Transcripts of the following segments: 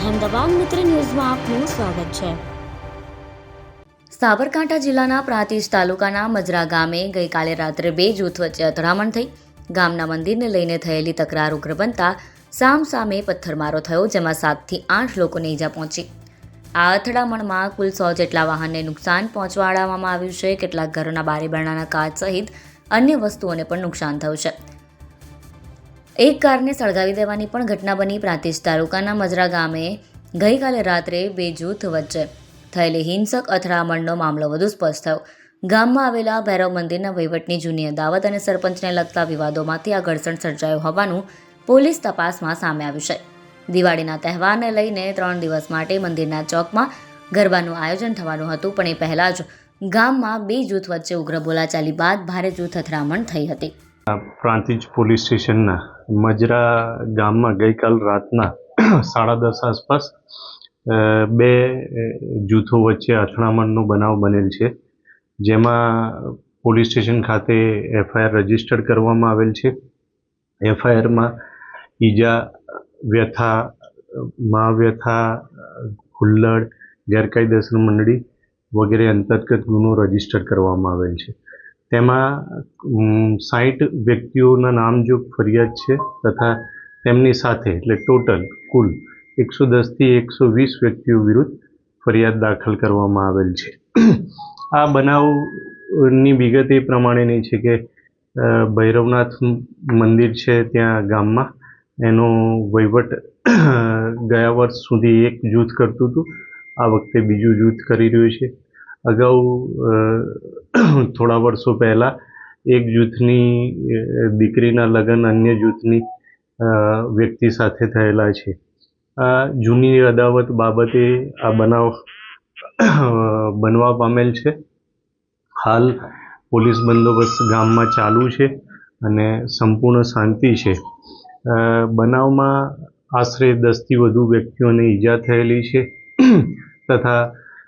અહેમદાબાદ મિત્ર ન્યૂઝમાં આપનું સ્વાગત છે. સાબરકાંઠા જિલ્લાના પ્રાંતિજ તાલુકાના મજરા ગામે ગઈકાલે રાત્રે બે જૂથ વચ્ચે અથડામણ થઈ. ગામના મંદિરને લઈને થયેલી તકરાર ઉગ્ર બનતા સામ સામે પથ્થરમારો થયો, જેમાં સાતથી આઠ લોકોને ઈજા પહોંચી. આ અથડામણમાં કુલ સો જેટલા વાહનને નુકસાન પહોંચવાડવામાં આવ્યું છે. કેટલાક ઘરોના બારી બારણાના કાચ સહિત અન્ય વસ્તુઓને પણ નુકસાન થયું છે. એક કારને સળગાવી દેવાની પણ ઘટના બની પ્રાંતિજ તાલુકાના મજરા ગામે ગઈકાલે રાત્રે બે જૂથ વચ્ચે થયેલી હિંસક અથડામણનો મામલો વધુ સ્પષ્ટ થયો. ગામમાં આવેલા ભૈરવ મંદિરના વહીવટની જૂની અદાવત અને સરપંચને લગતા વિવાદોમાંથી આ ઘર્ષણ સર્જાયું હોવાનું પોલીસ તપાસમાં સામે આવ્યું છે. દિવાળીના તહેવારને લઈને ત્રણ દિવસ માટે મંદિરના ચોકમાં ગરબાનું આયોજન થવાનું હતું, પણ એ પહેલાં જ ગામમાં બે જૂથ વચ્ચે ઉગ્ર બોલાચાલી બાદ ભારે જૂથ અથડામણ થઈ હતી. પ્રાંતિજ પોલીસ સ્ટેશનના મજરા ગામમાં ગઈકાલ રાતના સાડા દસ આસપાસ બે જૂથો વચ્ચે અથડામણનો બનાવ બનેલ છે. જેમાં પોલીસ સ્ટેશન ખાતે એફઆઈઆર રજિસ્ટર કરવામાં આવેલ છે. એફઆઈઆરમાં ઈજા, વ્યથા માવ્યથા હુલ્લડ, ગેરકાયદેસર મંડળી વગેરે અંતર્ગત ગુનો રજિસ્ટર કરવામાં આવેલ છે. તેમાં સાઠ વ્યક્તિઓના નામજોગ ફરિયાદ છે તથા તેમની સાથે, એટલે ટોટલ કુલ એકસો દસથી એકસો વીસ વ્યક્તિઓ વિરુદ્ધ ફરિયાદ દાખલ કરવામાં આવેલ છે. આ બનાવની વિગત એ પ્રમાણેની છે કે ભૈરવનાથ મંદિર છે ત્યાં ગામમાં. એનો વહીવટ ગયા વર્ષ સુધી એક જૂથ કરતું હતું. આ વખતે બીજું જૂથ કરી રહ્યું છે. અગાઉ થોડા વર્ષો પહેલાં એક જૂથની દીકરીના લગ્ન અન્ય જૂથની વ્યક્તિ સાથે થયેલા છે. આ જૂની અદાવત બાબતે આ બનાવ બનવા પામેલ છે. હાલ પોલીસ બંદોબસ્ત ગામમાં ચાલુ છે અને સંપૂર્ણ શાંતિ છે. બનાવમાં આશરે દસથી વધુ વ્યક્તિઓને ઈજા થયેલી છે. તથા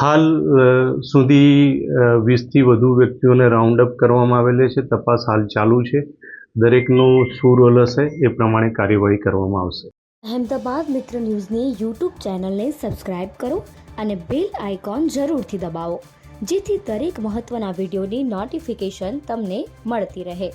હાલ સુધી વીસથી વધુ વ્યક્તિઓને રાઉન્ડ અપ કરવામાં આવેલી છે. તપાસ હાલ ચાલુ છે. દરેકનું શું રોલ હશે એ પ્રમાણે કાર્યવાહી કરવામાં આવશે. અહેમદાબાદ મિત્ર ન્યૂઝની યુટ્યુબ ચેનલને સબસ્ક્રાઇબ કરો અને બેલ આઇકોન જરૂરથી દબાવો જેથી દરેક મહત્ત્વના વિડીયોની નોટિફિકેશન તમને મળતી રહે.